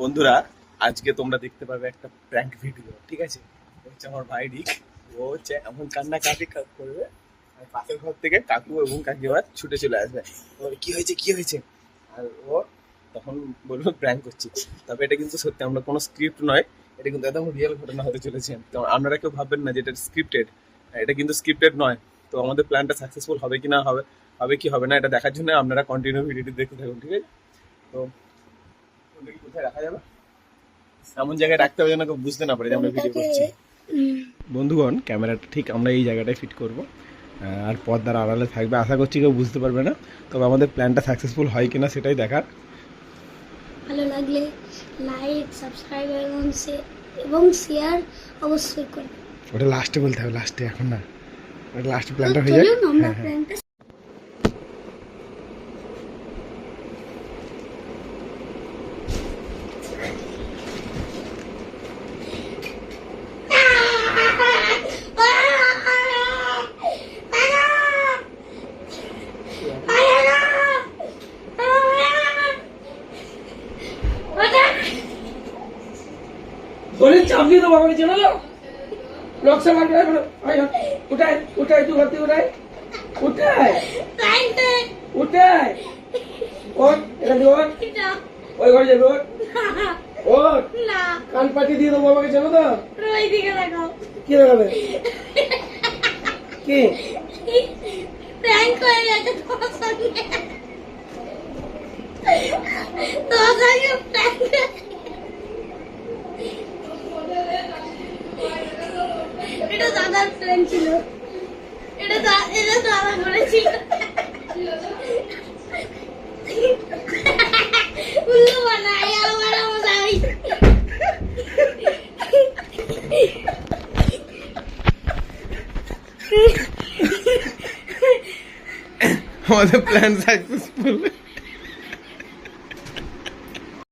বন্ধুরা, আজকে তোমরা দেখতে পাবে একটা প্র্যাঙ্ক ভিডিও ঠিক আছে? হচ্ছে আমার ভাই রিক ও হচ্ছে এমন কান্না কাটি করবে পাশের ঘর থেকে কাকু এবং কাকিমার ছুটে চলে আসবে। ও কি হয়েছে কি হয়েছে? আর ও তখন বলব প্র্যাঙ্ক করছি। তবে এটা কিন্তু সত্যি, আমরা কোনো স্ক্রিপ্ট নয়, এটা কিন্তু একদম রিয়েল ঘটনা হতে চলেছে। তো আপনারা কেউ ভাববেন না যে এটা স্ক্রিপ্টেড এটা কিন্তু স্ক্রিপ্টেড নয়। তো আমাদের প্ল্যানটা সাকসেসফুল হবে কি না হবে হবে কি হবে না, এটা দেখার জন্য আপনারা কন্টিনিউ ভিডিওটি দেখতে থাকুন, ঠিক আছে? তো কোথায় রাখা যাবে? এমন জায়গায় রাখতে হবে যেন কেউ বুঝতে না পারে যে আমরা ভিডিও করছি। বন্ধুগণ ক্যামেরাটা ঠিক আমরা এই জায়গাটায় ফিট করব। আর পর্দার আড়ালে থাকবে। আশা করছি কেউ বুঝতে পারবে না। তবে আমাদের প্ল্যানটা সাকসেসফুল হয় কিনা সেটাই দেখার। ভালো লাগলে লাইক সাবস্ক্রাইব এবং এবং শেয়ার অবশ্যই করুন ওটা লাস্টে বলতে হবে লাস্টে এখন না। ওটা লাস্ট প্ল্যানটা হয়ে যায় চলুন আমরা হ্যাঁ হ্যাঁ প্ল্যানটা শরীর চাপ দিয়ে দেবো আমাকে চেনো তো? নকশা মারবে। উঠায় উঠায় তুই ঘর থেকে উঠায় উঠায় উঠায় ওই ঘরে যাবে কান পাতি দিয়ে দেবো আমাকে চেনো তো? কি দেখাবে? কি? প্র্যাঙ্ক হয়ে গেছে তোমার সঙ্গে। তোমার সঙ্গে প্র্যাঙ্ক এটা দাদার প্ল্যান ছিল। এটা এটা দাদা করেছিল। উল্লু বানায় আমার আমার আমাদের প্ল্যান সাকসেসফুল